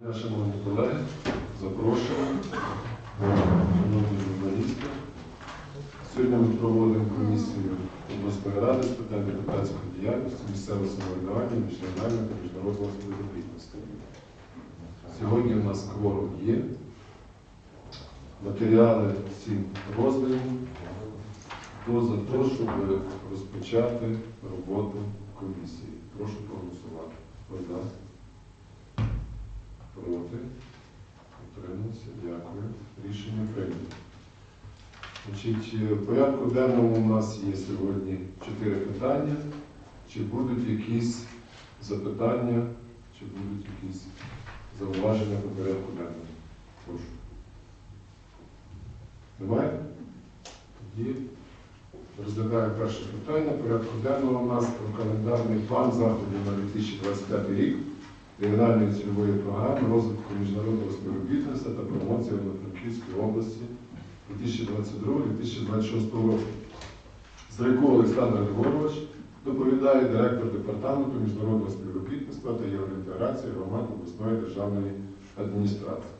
Шановні колеги, запрошую, шановні журналісти. Сьогодні ми проводимо комісію обласної ради з питань депутатської діяльності, місцевого самоврядування, міжнародного та міжнародного співробітництва. Сьогодні у нас кворум є. Матеріали всі роздані. Хто за те, щоб розпочати роботу комісії? Прошу проголосувати. Проти? Утримався. Дякую. Рішення прийнято. Значить, е, в порядку денному у нас є сьогодні чотири питання. Чи будуть якісь запитання, чи будуть якісь зауваження по порядку денному? Прошу. Немає? Тоді розглядаємо перше питання. Порядку денного у нас про календарний план заходів на 2025 рік регіональної цільової програми розвитку міжнародного співробітництва та промоції Івано-Франківської області 2022-2026 року. Зрайко Олександр Григорович доповідає директор департаменту міжнародного співробітництва та євроінтеграції громад обласної державної адміністрації.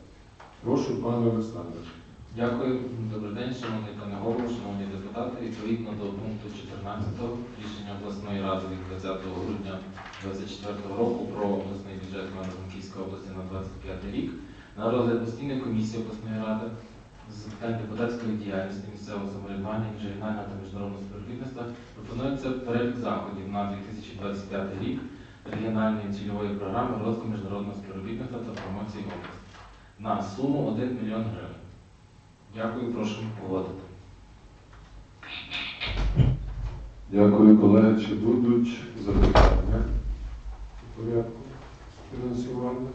Прошу, пане Олександр. Дякую. Добрий день, шановний пане голово, шановні депутати. Відповідно до пункту 14 рішення обласної ради від 20 грудня 2024 року про обласний бюджет Івано-Франківської області на 25 рік на розгляд постійної комісії обласної ради з питань депутатської діяльності, місцевого самоврядування, міжрегіонального та міжнародного співробітництва пропонується перелік заходів на 2025 рік регіональної цільової програми розвитку міжнародного співробітництва та промоції області на суму 1 мільйон гривень. Дякую, прошу погодити. Дякую, колеги. Чи будуть запитання порядку фінансування?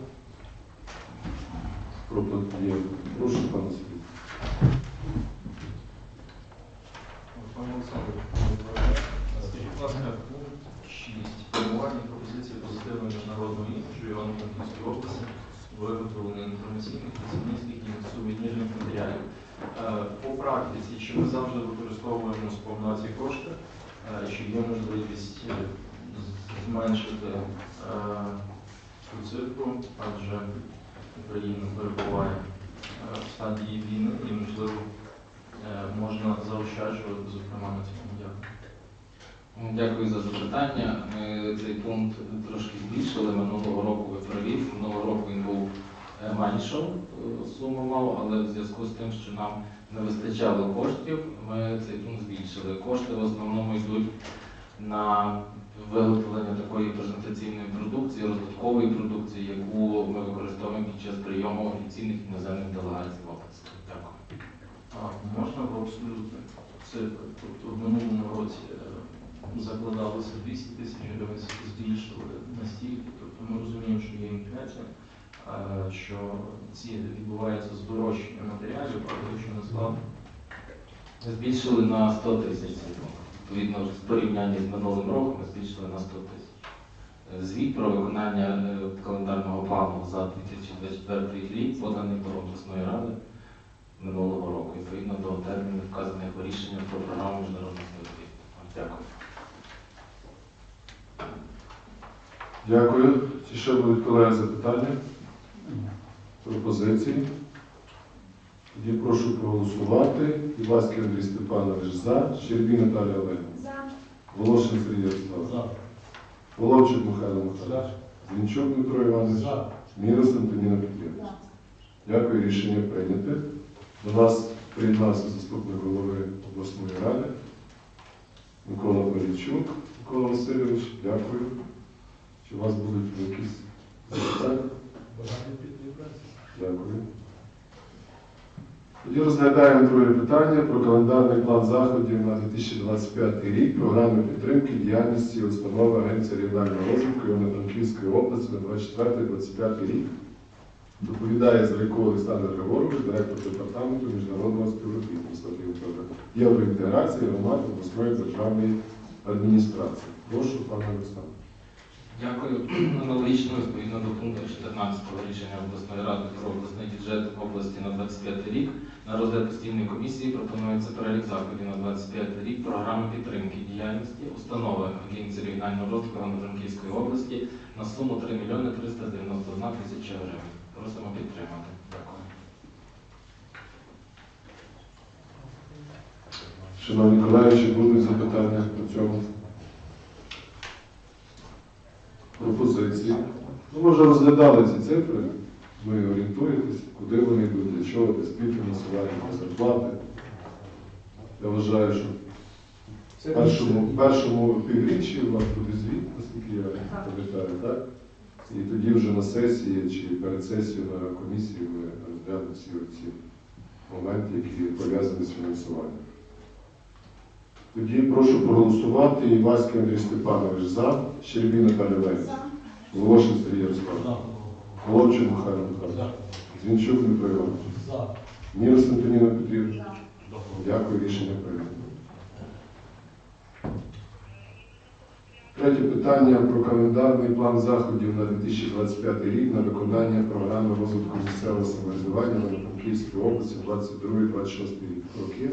Прошу, пане Сергій. Пане Олександр, скажіть, будь пункт 6. Формування пропозиції позитивної міжнародної іміджу Івано-Франківської області, виготовлення інформаційних, працівницьких і сувенірних матеріалів. Е, По практиці, чи ми завжди використовуємо сповна ці кошти, Е, чи є можливість е, зменшити е, цю цифру, адже Україна перебуває е, в стадії війни і, можливо, е, можна заощаджувати, зокрема на цьому. Дякую. Дякую за запитання. Ми цей пункт трошки збільшили. Минулого року ви праві. Минулого року він був е, меншу е, суму мав, але в зв'язку з тим, що нам не вистачало коштів, ми цей пункт збільшили. Кошти в основному йдуть на виготовлення такої презентаційної продукції, розвиткової продукції, яку ми використовуємо під час прийому офіційних іноземних делегацій в області. Дякую. А можна в абсолютних цифрах? Тобто в минулому році е, закладалося 200 тисяч гривень, збільшили настільки. Тобто ми розуміємо, що є інфляція, що ці відбувається здорожчання матеріалів, але якщо не складно. Збільшили на 100 тисяч. Відповідно, в порівнянні з минулим роком ми збільшили на 100 тисяч. Е, Звіт про виконання е, календарного плану за 2024 рік поданий до обласної ради минулого року, відповідно до термінів вказаних у рішеннях про програму міжнародного співробітництва. Дякую. Дякую. Чи ще будуть колеги запитання? Пропозиції? Тоді прошу проголосувати. Іваський Андрій Степанович за. Щербій Наталія Олегівна. За. Волошин Сергій Ярославович. Воловчук Михайло Михайлович. Зінчук Дмитро Іванович. Мірос Антоніна Петрівна. За. Дякую, рішення прийняте. До нас приєднався заступник голови обласної ради Микола Полічук. Микола Васильович, дякую. Чи у вас будуть якісь запитання? Дякую. Тоді розглядаємо друге питання про календарний план заходів на 2025 рік, програми підтримки діяльності установи Агенції регіонального розвитку Івано-Франківської області на 24-25 рік. Доповідає Зрайко Олександр Григорович, директор департаменту міжнародного співробітництва євроінтеграції громад обласної державної адміністрації. Прошу, пане Олександр. Дякую. Аналогічно, відповідно до пункту 14 рішення обласної ради про обласний бюджет області на 25 рік, на розгляд постійної комісії пропонується перелік заходів на 25 рік програми підтримки діяльності установи Агенції регіонального розвитку Івано-Франківської області на суму 3 мільйони 391 тисяча гривень. Просимо підтримати. Дякую. Шановні колеги, чи будуть запитання по цьому? Пропозиції. Ну, ми розглядали ці цифри. Ми орієнтуєтесь, куди вони йдуть, для чого, для співфінансування, для зарплати. Я вважаю, що в першому, першому півріччі у вас буде звіт, наскільки я пам'ятаю, так? І тоді вже на сесії чи перед сесією на комісії ми розглянемо всі ці моменти, які пов'язані з фінансуванням. Тоді прошу проголосувати. Іваський Андрій Степанович за, Щербій Наталя Лець, Волошин Сергій Ярослав, Головчин Михайло Михайлович, Зінчук Дмитро Іванович, Ніна Антоніна Петрівна. Дякую, рішення прийнято. Третє питання про календарний план заходів на 2025 рік на виконання програми розвитку місцевого самоврядування на Франківській області 22-26 роки.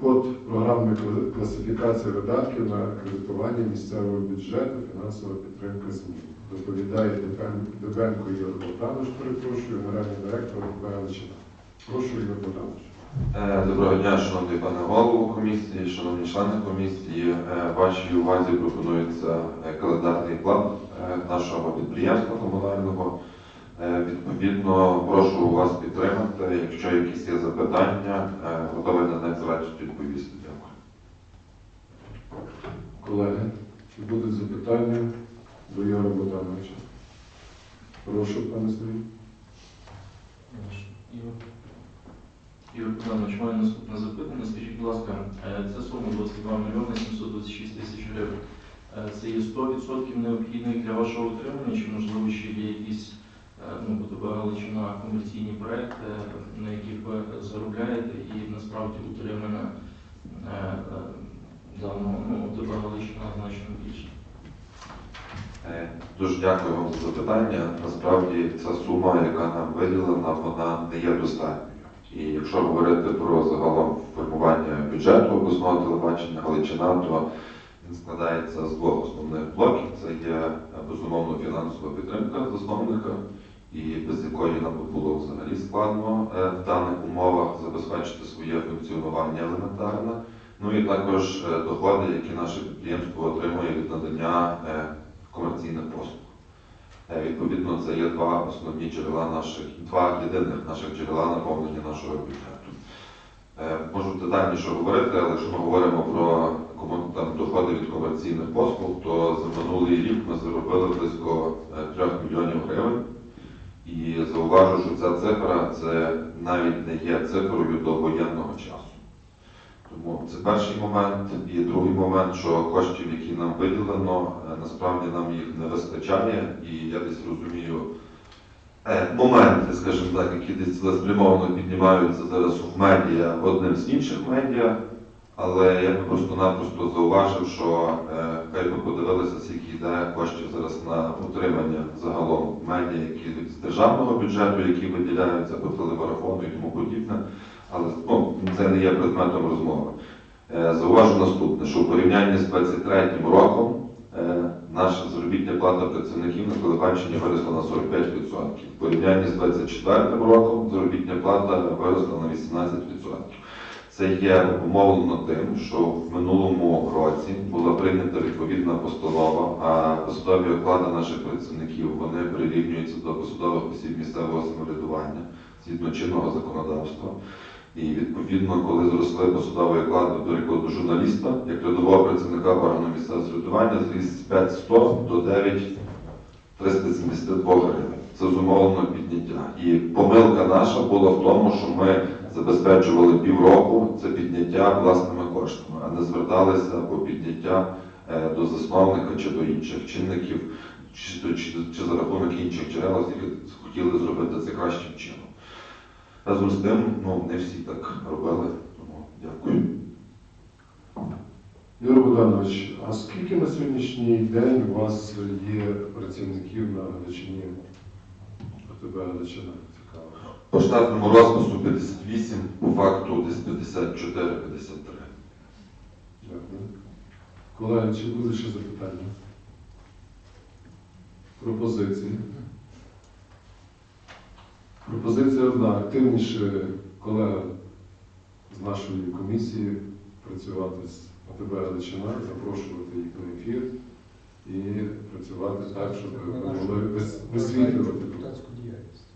Код програмної класифікації видатків на кредитування місцевого бюджету, фінансова підтримка змін. Доповідає Дебен- Дебенко Ігор Богданович, перепрошую, генеральний директор Величина. Прошу Ігор Богданович. Е, Доброго дня, шановний пане голово комісії, шановні члени комісії. Е, Вашій увазі пропонується е, календарний план нашого підприємства комунального. Відповідно, прошу вас підтримати. Якщо якісь є запитання, готовий на них зразу відповісти. Дякую. Колеги, чи будуть запитання до Ігоря Богдановича? Прошу, пане Сергій. Ігор Ігор Богданович, маю наступне запитання. Скажіть, будь ласка, е, ця сума 22 мільйони 726 тисяч гривень. Е, Це є 100% необхідних для вашого утримання, чи можливо ще є якісь е, ну, БТБ Галичина комерційні проекти, на яких ви заробляєте, і насправді утримання е, даного ну, ОТБ значно більше. Е, Дуже дякую вам за запитання. Насправді ця сума, яка нам виділена, вона не є достатньою. І якщо говорити про загалом формування бюджету обласного телебачення Галичина, то він складається з двох основних блоків. Це є е, безумовно фінансова підтримка засновника, і без якої нам було взагалі складно е, в даних умовах забезпечити своє функціонування елементарне. Ну і також доходи, які наше підприємство отримує від надання комерційних послуг. Е, Відповідно, це є два основні джерела наших, два єдиних наших джерела наповнення нашого бюджету. Е, Можу детальніше говорити, але якщо ми говоримо про там, доходи від комерційних послуг, то за минулий рік ми заробили близько 3 мільйонів гривень. І зауважу, що ця цифра це навіть не є цифрою до воєнного часу. Тому це перший момент. І другий момент, що коштів, які нам виділено, е, насправді нам їх не вистачає. І я десь розумію е, моменти, скажімо так, які десь цілеспрямовано піднімаються зараз в медіа одним з інших медіа. Але я би просто-напросто зауважив, що е, хай би подивилися, скільки йде коштів зараз на утримання загалом медіа, які з державного бюджету, які виділяються по телемарафону і тому подібне. Але ну, це не є предметом розмови. Е, Зауважу наступне, що в порівнянні з 23 роком е, наша заробітня плата працівників на телебаченні виросла на 45%. В порівнянні з 24 роком заробітня плата виросла на 18%. Це є обумовлено тим, що в минулому році була прийнята відповідна постанова, а посадові оклади наших працівників вони прирівнюються до посадових осіб місцевого самоврядування згідно чинного законодавства. І відповідно, коли зросли посадові оклади до прикладу журналіста, як рядового працівника органу місцевого самоврядування, зріс з 500 до 9,372 гривень. Це зумовлено підняття. І помилка наша була в тому, що ми забезпечували півроку це підняття власними коштами, а не зверталися по підняття е, до засновника чи до інших чинників, чи, чи, чи за рахунок інших джерел, які хотіли зробити це кращим чином. Разом з тим, ну не всі так робили, тому дякую. Ігор Богданович, а скільки на сьогоднішній день у вас є працівників на Галичині? ОТБ Галичина цікаво. По штатному розпису 58, по факту десь 54-53. Дякую. Колеги, чи буде ще запитання? Пропозиції? Пропозиція одна. Активніше колега з нашої комісії працювати з АТБ Галичина, запрошувати їх на ефір і працювати так, щоб ми могли висвітлювати. депутатську діяльність.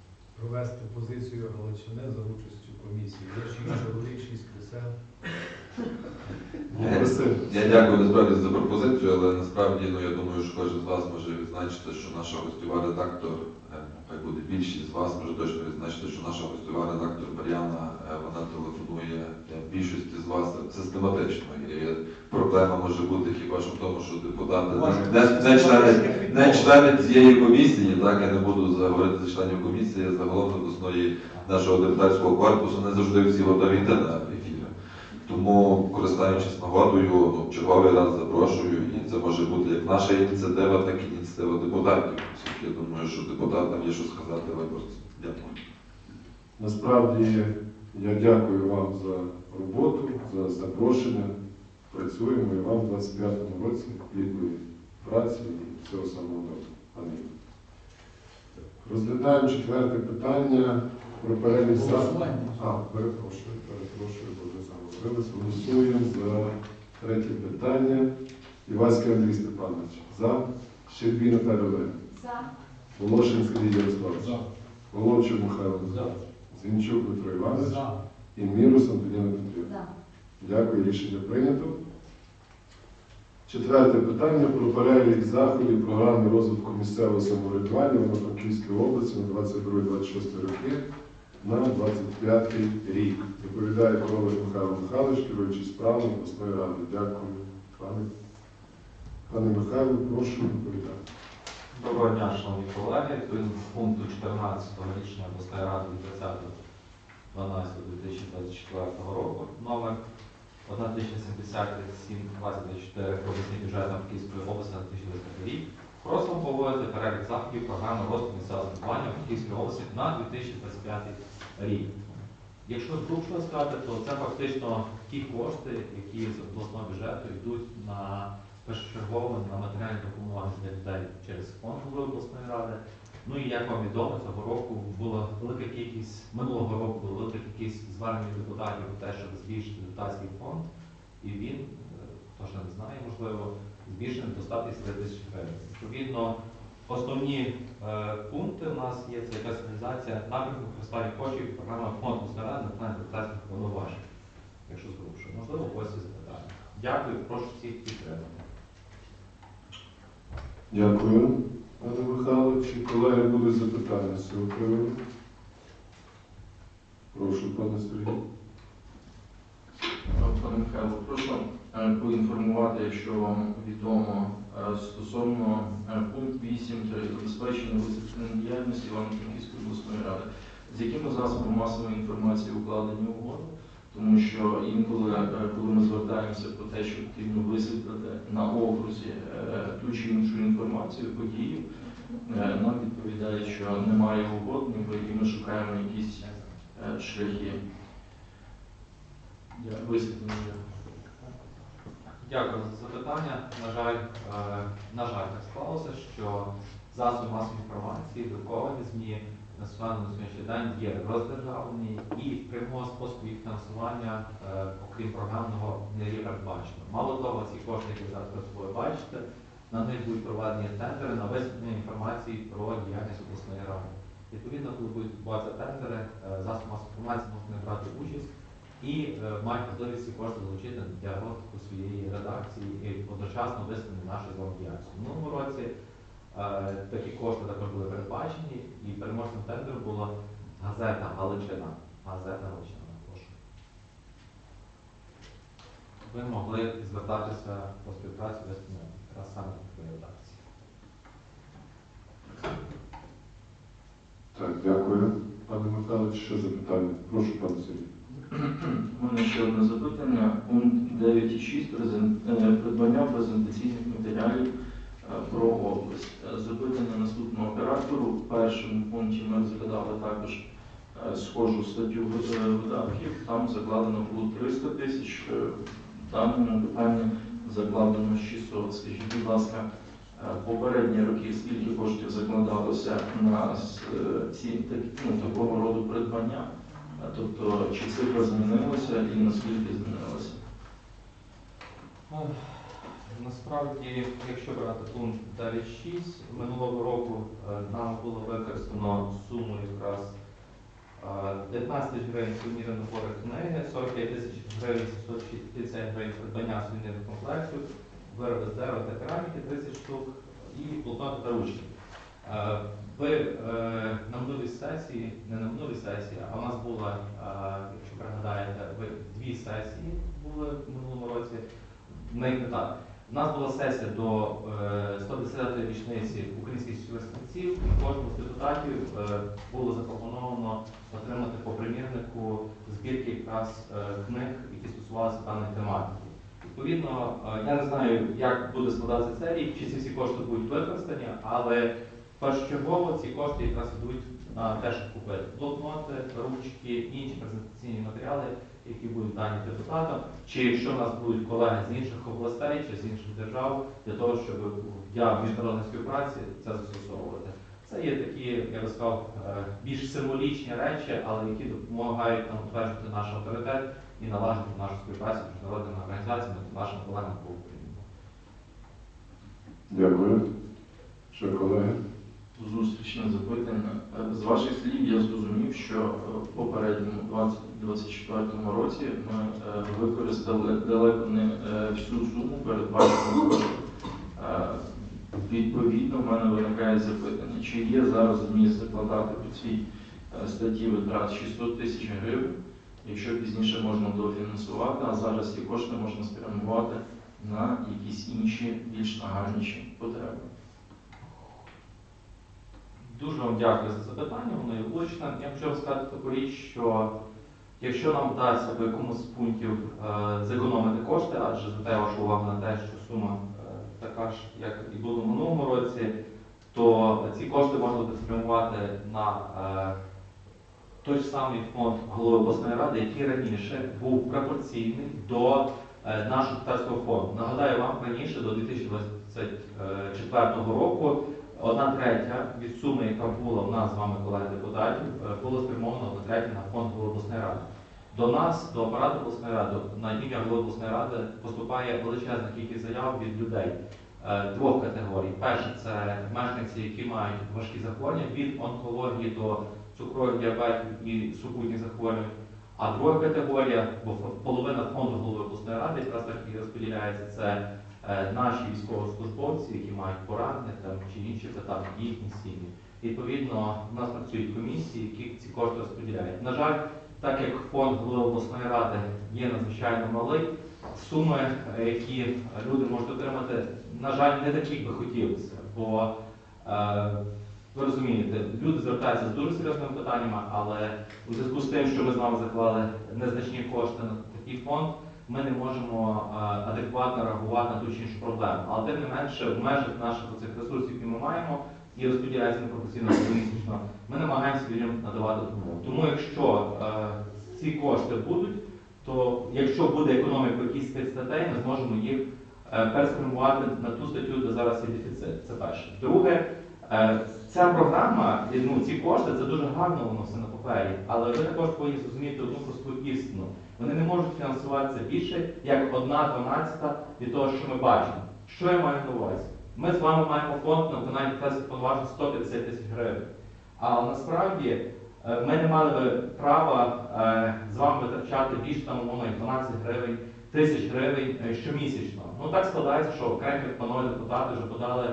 провести позицію Галичини за участю комісії. Є шість чоловік, шість кресел. Василь, Я дякую насправді за пропозицію, але насправді ну, я думаю, що кожен з вас може відзначити, що наша гостьова редактор, е, хай буде більшість з вас, може точно відзначити, що наша гостьова редактор Мар'яна, е, вона телефонує е, більшості з вас систематично. І проблема може бути хіба що в тому, що депутати не, не, члени, не члени цієї комісії, так я не буду заговорити за членів комісії, загалом обласної нашого депутатського корпусу не завжди всі готові йти на. Тому, користуючись нагодою, ну, черговий раз запрошую, і це може бути як наша ініціатива, так і ініціатива депутатів. Я думаю, що депутатам є що сказати виборцям. Дякую. насправді я дякую вам за роботу, за запрошення. Працюємо і вам в 25-му році плідної праці і всього самого доброго. Амінь. Розглядаємо четверте питання про перелік. А, перепрошую, перепрошую, бо. Голосуємо за третє питання. Іваський Андрій Степанович. За. Щербій Наталя Олегівна. За. Волошин Сергій Ярославович. За. Головчук Михайло. За. Зінчук Дмитро Іванович. За. І Мірус Антоніна Петрівна. За. Дякую, рішення прийнято. Четверте питання про перелік заходів програми розвитку місцевого самоврядування в Франківській області на 22-26 роки на 25 рік. Доповідає Коваль Михайло Михайлович, керуючий справами обласної ради. Дякую, пане. Пане Михайло, прошу доповідати. Доброго дня, шановні колеги. Відповідно пункту 14 рішення обласної ради від 20.12.2024 року номер 1070-724 про обласний бюджет на Київської області на 2025 рік. Просимо погодити перелік заходів програми розвитку місцевого самоврядування в Київській області на 2025 рік. Якщо зручно сказати, то це фактично ті кошти, які з обласного бюджету йдуть на першочергово на матеріальні допомоги для людей через фонд голови обласної ради. Ну і як вам відомо, цього року була велика кількість минулого року була велика кількість звернень депутатів про те, щоб збільшити депутатський фонд. І він, е, хто ж не знає, можливо, збільшений до 150 тисяч гривень. Відповідно, основні е, пункти у нас є це персоналізація напрямку використання коштів програми ради на виконання депутатських повноважень. Якщо зручно, можливо, когось запитання. Дякую, прошу всіх підтримати. Дякую, пане Михайло. Колеги будуть запитання з цього приводу? Прошу, пане Сергій. Пане Михайло, прошу е, поінформувати, якщо вам відомо, стосовно е, пункт 8 забезпечення висвітлення діяльності Івано-Франківської обласної ради. З якими засобами масової інформації укладені угоди? Тому що інколи, е, коли ми звертаємося про те, що потрібно висвітлити на окрузі е, ту чи іншу інформацію, подію, е, нам відповідають, що немає угод, ніби і ми шукаємо якісь е, шляхи висвітлення. Дякую за запитання. На жаль, е, на жаль, так склалося, що засоби масової інформації, друковані ЗМІ на сьогоднішній день є роздержавлені і прямого способу їх фінансування, е, окрім програмного, не є передбачено. Мало того, ці кошти, які зараз собою бачите, на них будуть проведені тендери на висвітлення інформації про діяльність обласної ради. Відповідно, коли будуть відбуватися тендери, е, засоби масової інформації можуть не брати участь і е, мають можливість ці кошти залучити для розвитку своєї редакції і одночасно висвітлення нашої з вами діяльності. В минулому році е, такі кошти також були передбачені, і переможцем тендеру була газета Галичина. Газета Галичина, прошу. Ви могли звертатися по співпраці висвітлення якраз саме такої редакції. Так, дякую. Пане Михайло, чи ще запитання? Прошу, пане Сергій. У мене ще одне запитання. Пункт 9.6 е, придбання презентаційних матеріалів е, про область. Е, Запитання наступного оператору. В першому пункті ми розглядали також схожу статтю видатків. Там закладено було 300 тисяч. В даному питанні закладено 600. Скажіть, будь ласка, попередні роки, скільки коштів закладалося на ці ну, такого роду придбання. Е, Тобто, чи цифра змінилася і наскільки змінилася? Насправді, якщо брати пункт 9.6, минулого року е, нам було використано суму якраз е, 19 тисяч гривень сувеніри набори книги, 45 тисяч гривень, 750 гривень придбання сувенірних комплектів, вироби з дерева та кераміки 30 штук і полотно та ручки. Е, Ви е, на минулій сесії, не на минулій сесії, а у нас була, е, якщо пригадаєте, ви дві сесії були в минулому році. Не так. У нас була сесія до е, 110-ї річниці українських і кожному з депутатів було запропоновано отримати по примірнику збірки якраз книг, які стосувалися даної тематики. Відповідно, я не знаю, як буде складатися цей рік, чи ці всі кошти будуть використані, але першочергово ці кошти якраз йдуть на те, щоб купити блокноти, ручки, інші презентаційні матеріали, які будуть дані депутатам, чи якщо у нас будуть колеги з інших областей чи з інших держав, для того, щоб для міжнародної співпраці це застосовувати. Це є такі, я би сказав, е, більш символічні речі, але які допомагають нам утверджувати наш авторитет і налажити нашу співпрацю з міжнародними організаціями та нашими колегами по Україні. Дякую. Ще колеги? Зустрічне запитання. Е, З ваших слів я зрозумів, що е, в попередньому 2024 році ми е, використали далеко не всю суму передбачену. Відповідно, в мене виникає запитання, чи є зараз зміст закладати по цій статті витрат 600 тисяч гривень, якщо пізніше можна дофінансувати, а зараз ці кошти можна спрямувати на якісь інші більш нагальніші потреби. Дуже вам дякую за запитання, воно є влучне. Я хочу сказати таку річ, що якщо нам вдасться по якомусь з пунктів е, зекономити кошти, адже звертаю вашу увагу на те, що сума е, така ж, як і було в минулому році, то ці кошти можна буде спрямувати на е, той ж самий фонд голови обласної ради, який раніше був пропорційний до е, нашого депутатського фонду. Нагадаю вам раніше до 2024 року Одна третя від суми, яка була в нас з вами, колеги депутатів, е, було спрямовано одна третя на фонд обласної ради. До нас, до апарату обласної ради, на ім'я обласної ради поступає величезна кількість заяв від людей е, двох категорій. Перше це мешканці, які мають важкі захворювання від онкології до цукрових діабетів і супутніх захворювань. А друга категорія, бо половина фонду голови обласної ради якраз так і розподіляється, це наші військовослужбовці, які мають поранення там, чи інші питання, їхні сім'ї. Відповідно, у нас працюють комісії, які ці кошти розподіляють. На жаль, так як фонд голови обласної ради є надзвичайно малий, суми, е, які люди можуть отримати, на жаль, не такі би хотілося. Бо е, ви розумієте, люди звертаються з дуже серйозними питаннями, але у зв'язку з тим, що ми з вами заклали незначні кошти на такий фонд, ми не можемо е, адекватно реагувати на ту чи іншу проблему. Але тим не менше, в межах наших цих ресурсів, які ми маємо, і розподіляється непропорційно щомісячно, ми намагаємося людям надавати допомогу. Тому якщо е, ці кошти будуть, то якщо буде економія по якійсь статей, ми зможемо їх е, переспрямувати на ту статтю, де зараз є дефіцит. Це перше. Друге, ця програма, ну, ці кошти, це дуже гарно воно все на папері, але ви також повинні зрозуміти одну просту істину. Вони не можуть фінансуватися більше, як одна дванадцята від того, що ми бачимо. Що я маю на увазі? Ми з вами маємо фонд на виконання тестів повноважень 150 тисяч гривень. А насправді е, ми не мали би права е, з вами витрачати більше там, умовно, 12 гривень, тисяч гривень е, щомісячно. Ну так складається, що окремі панове депутати вже подали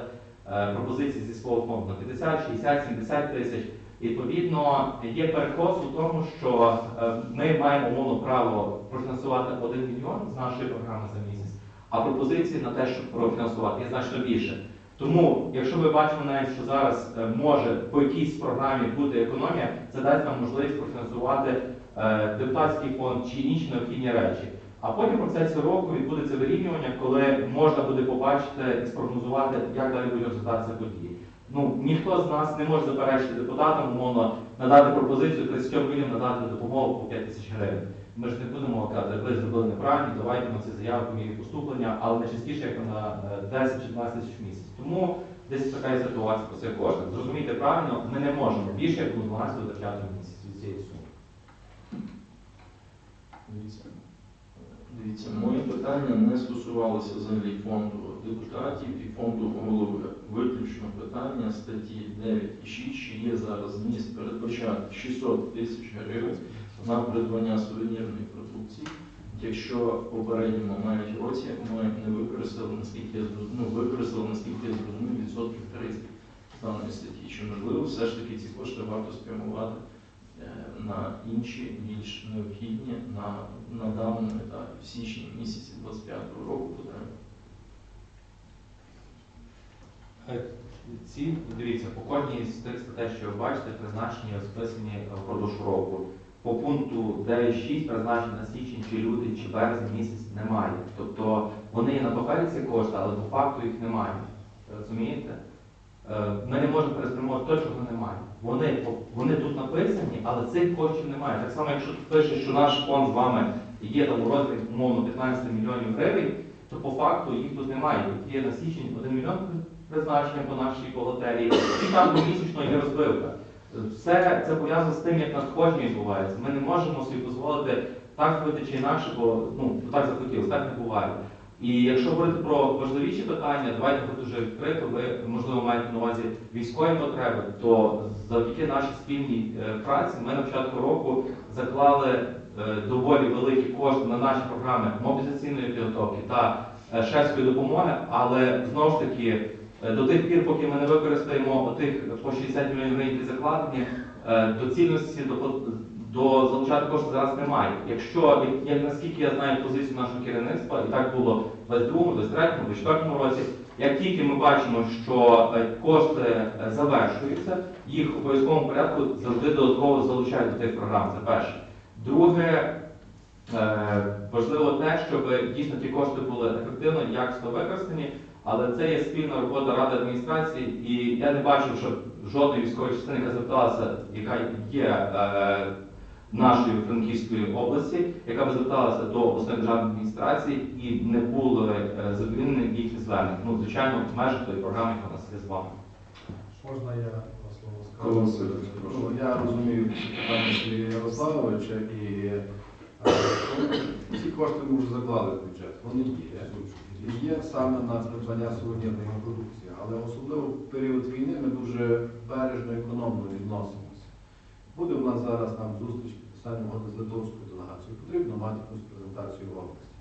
пропозиції зі свого фонду на 50, 60, 70 тисяч. Відповідно, є перекос у тому, що е, ми маємо умовно право профінансувати 1 мільйон з нашої програми за місяць, а пропозиції на те, щоб профінансувати, є значно більше. Тому, якщо ми бачимо навіть, що зараз е, може по якійсь програмі бути економія, це дасть нам можливість профінансувати е, депутатський фонд чи інші необхідні речі. А потім в процесі року відбудеться вирівнювання, коли можна буде побачити і спрогнозувати, як далі будуть розвиватися події. Ну, ніхто з нас не може заперечити депутатам, умовно, надати пропозицію 30 людям надати допомогу по 5 тисяч гривень. Ми ж не будемо казати, ви зробили неправильно, давайте на ці заяви по поступлення, але не частіше, як на е, 10 чи 12 тисяч в місяць. Тому десь така ситуація по цих коштах. Зрозумійте правильно, ми не можемо більше як до 12 витрачати в місяць від цієї суми. Дивіться, моє питання не стосувалося взагалі фонду депутатів і фонду голови. Виключно питання статті 9 і 6, чи є зараз зміст передбачати 600 тисяч гривень на придбання сувенірної продукції. Якщо в попередньому навіть році ми не використали, наскільки я ну, використали, наскільки я зрозумів, відсотків 30 даної статті. Чи можливо все ж таки ці кошти варто спрямувати е, на інші більш необхідні на, на даному етапі в січні місяці 25-го року потреби? Е, Ці, дивіться, по кожній з тих статей, що ви бачите, призначені розписані впродовж року. По пункту 9.6 призначені на січень, чи лютий, чи березень місяць немає. Тобто вони є на папері ці кошти, але по факту їх немає. Розумієте? Е, Ми не можемо переспрямувати те, чого немає. Вони, вони тут написані, але цих коштів немає. Так само, якщо тут пише, що наш фонд з вами є там у розмірі, умовно, 15 мільйонів гривень, то по факту їх тут немає. Тут є на січень 1 мільйон призначення по нашій бухгалтерії, і там місячно є розбивка. Все це пов'язано з тим, як надходження відбувається. Ми не можемо собі дозволити так зробити чи інакше, бо ну так захотілося, так не буває. І якщо говорити про важливіші питання, давайте бути дуже відкрито. Ви можливо маєте на увазі військові потреби, то завдяки нашій спільній е, праці ми на початку року заклали е, доволі великі кошти на наші програми мобілізаційної підготовки та е, шефської допомоги, але знову ж таки. Е, До тих пір, поки ми не використаємо тих по 60 мільйонів гривень, які закладені, е, доцільності до, до залучати кошти зараз немає. Якщо, як, наскільки я знаю позицію нашого керівництва, і так було в 22, 23, 24 році, як тільки ми бачимо, що е, кошти е, завершуються, їх в обов'язковому порядку завжди додатково залучають до тих програм. Це перше. Друге, е, важливо те, щоб дійсно ті кошти були ефективно якісно використані. Але це є спільна робота ради адміністрації, і я не бачив, що жодної військової частини, яка зверталася, яка є е, нашої Франківської області, яка би зверталася до обласної державної адміністрації і не були е, задовільнені їхні звернення. Ну, звичайно, в межах тої програми, яка у нас є з вами. Можна я Микола скажу? Ну, я розумію питання Сергія Ярославовича і е, ці кошти ми вже заклали в бюджет. Вони є. І є саме на придбання сувенірної продукції. Але особливо в період війни ми дуже бережно економно відносимося. Буде в нас зараз там зустріч підписання з литовською делегацією. Потрібно мати якусь презентацію в області.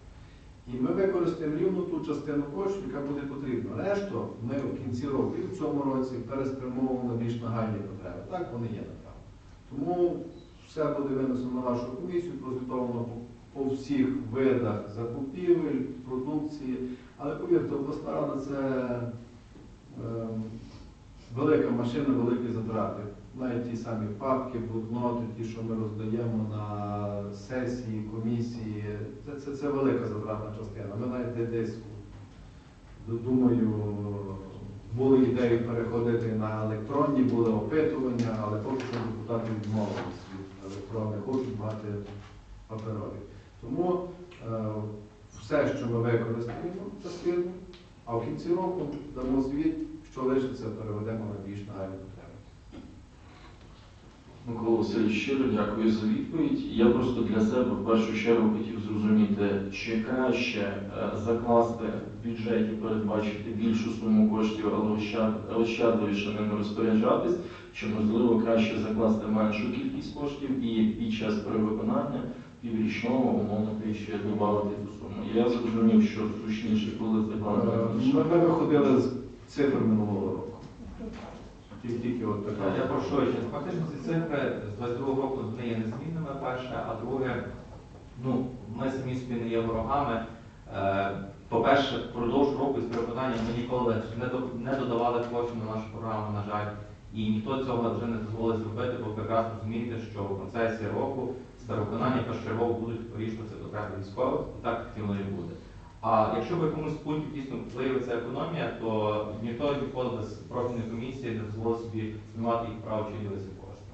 І ми використаємо рівно ту частину коштів, яка буде потрібна. Решту ми в кінці року і в цьому році переспрямовуємо на більш нагальні потреби. Так вони є направду. Тому все буде винесено на вашу комісію, прозвітовано по, всіх видах закупівель, продукції. Але повірте, обласна це ем, велика машина, великі затрати. Навіть ті самі папки, блокноти, ті, що ми роздаємо на сесії, комісії, це, це, це велика затратна частина. Ми навіть десь, думаю, були ідеї переходити на електронні, були опитування, але поки що депутати відмовились від електронних, хочуть мати паперові. Тому е, все, що ми використаємо, частину, а в кінці року дамо звіт, що лишиться, переведемо на більш нагальні потреби. Микола Васильович, щиро дякую за відповідь. Я просто для себе в першу чергу хотів зрозуміти, чи краще е, закласти в бюджеті, передбачити більшу суму коштів, але ощадливіше ними розпоряджатись, чи можливо краще закласти меншу кількість коштів і під час перевиконання піврічного умовно ще додати цю суму. Я зрозумів, що зручніше, коли Е, закладено Ми, ми виходили з цифр минулого року. Тільки, тільки от така. Я прошу ще фактично ці цифри з 22 року не є незмінними, перше, а друге, ну, ми самі собі не є ворогами. Е, По-перше, впродовж року з переконання ми ніколи не, додавали коштів на нашу програму, на жаль, і ніхто цього вже не дозволить зробити, бо прекрасно розумієте, що в кінці року з переконання першочергово будуть вирішуватися потреби військових, і так воно і буде. А якщо в якомусь пункті дійсно виявиться економія, то ніхто ніколи без профільної комісії не дозволить собі знімати їх право чи ділитися кошти.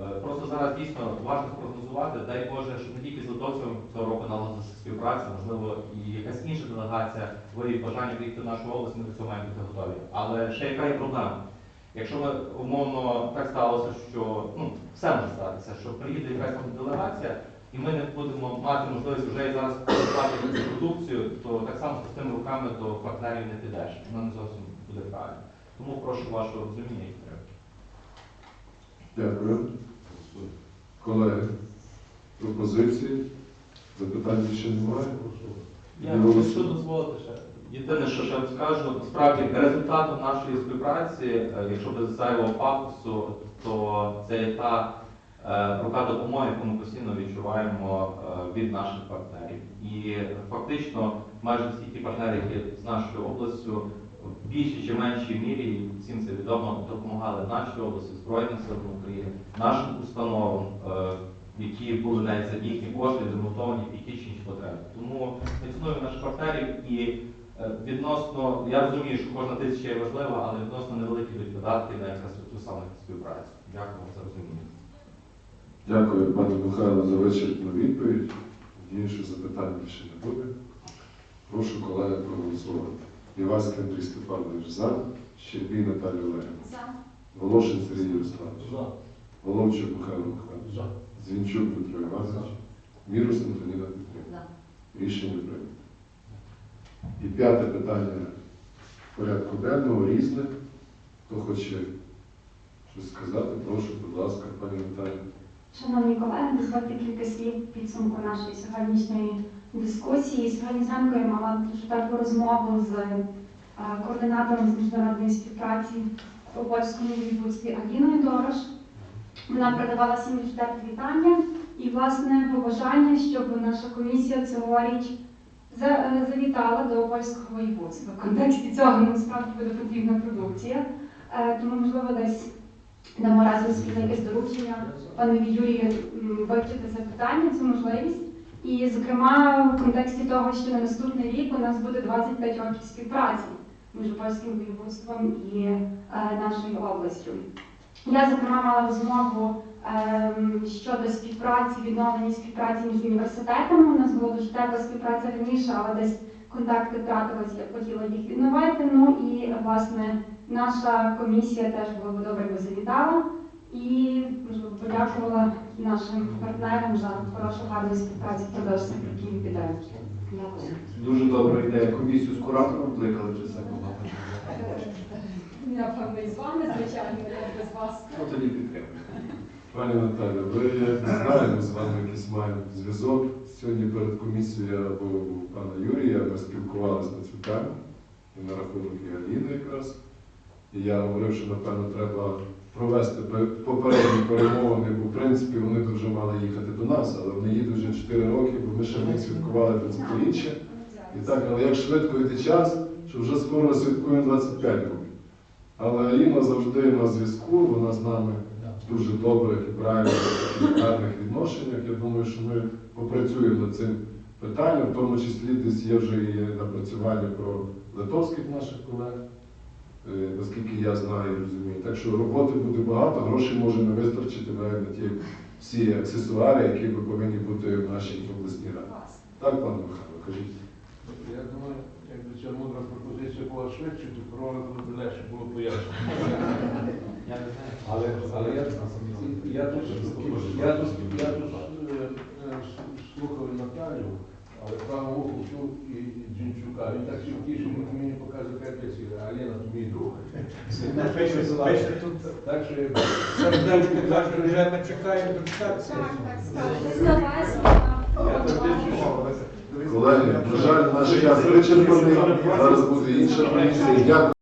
Е, Просто зараз дійсно важко спрогнозувати, дай Боже, щоб не тільки з Литовцем цього року налагодилася співпраця, можливо, і якась інша делегація виявить бажання приїхати в нашу область, ми до цього маємо бути готові. Але ще яка є проблема? Якщо ми умовно так сталося, що ну все може статися, що приїде якась делегація, і ми не будемо мати можливість вже і зараз працювати цю продукцію, то так само з пустими руками до партнерів не підеш. Воно не зовсім буде правильно. Тому прошу вашого розуміння і підтримки. Дякую. Колеги, пропозиції? Запитань більше немає? Я якщо дозволити ще. Єдине, що ще скажу, насправді результатом нашої співпраці, е, якщо без зайвого пафосу, то це та е, рука допомоги, яку ми постійно відчуваємо е, від наших партнерів. І фактично майже всі ті партнери, які з нашою областю в більшій чи меншій мірі, всім це відомо, допомагали нашій області, Збройним силам України, нашим установам, які були навіть за їхні кошти демонтовані інші потреби. Тому ми цінуємо наших партнерів і відносно, я розумію, що кожна тисяча є важлива, але відносно невеликі будуть видатки на якраз цю саме співпрацю. Дякую вам за розуміння. Дякую, пане Михайло, за вичерпну відповідь. Що запитань більше не буде. Прошу колеги проголосувати. Іваський Андрій Степанович за. Щербій Наталія Олегівна. За. Волошин Сергій Ярославович. Головчук Михайло Михайлович. За. Звінчук Дмитро Іванович. Мірус Антоніна Петрівна. Рішення прийнято. І п'яте питання порядку денного різне. Хто хоче щось сказати, прошу, будь ласка, пані Наталі. Шановні колеги, дозвольте кілька слів підсумку нашої сьогоднішньої дискусії. Сьогодні зранку я мала дуже теплу розмову з е, координатором з міжнародної співпраці у польському відбудстві Аліною Дорош. Вона передавала всім теплі вітання і, власне, побажання, щоб наша комісія цьогоріч завітала до польського воєводства. В контексті цього нам справді буде потрібна продукція. Е, Тому, можливо, десь дамо разом спільне якесь доручення панові Юрію вивчити це питання, цю можливість. І, зокрема, в контексті того, що на наступний рік у нас буде 25 років співпраці між польським воєводством і е, нашою областю. Я, зокрема, мала розмову щодо співпраці, відновлення співпраці між університетами. У нас була дуже тепла співпраця раніше, але десь контакти втратилися, я б хотіла їх відновити. Ну і власне наша комісія теж було б добре, якби завітала і можливо подякувала нашим партнерам за хорошу гарну співпрацю впродовж цих років підтримки. Дякую. Дуже добра ідея. Комісію з куратором кликали чи це було? Я певно і з вами, звичайно, я без вас. Ну тоді підтримуємо. Пані Наталя, ви знаю, з вами якийсь маємо зв'язок. Сьогодні перед комісією пана Юрія, ми спілкувалися на цю тему і на рахунок і Аліни якраз. І я говорив, що напевно треба провести попередні перемовини, бо в принципі вони дуже мали їхати до нас, але вони їдуть вже 4 роки, бо ми ще не святкували 20-річчя. І так, але як швидко йде час, що вже скоро святкуємо 25 років. Але Аліна завжди на зв'язку, вона з нами дуже добрих і правильних і гарних відношеннях. Я думаю, що ми попрацюємо над цим питанням, в тому числі десь є вже і напрацювання про литовських наших колег, е, наскільки я знаю і розумію. Так що роботи буде багато, грошей може не вистачити навіть на ті всі аксесуари, які би повинні бути в нашій обласній раді. Так, пане Михайло, кажіть. Я думаю, якби ця мудра пропозиція була швидше, то провалити би легше було пояснити. Я не знаю. Але, але я, я тут, я тут, я тут е, е, слухав Наталю, але правому уху чув і Джинчука. Він так втішив, що мені показує капець, а то мій друг. Так що що вже ми чекаємо дочекатися. Колеги, на жаль, наш час вичерпаний. Зараз буде інша комісія. Дякую.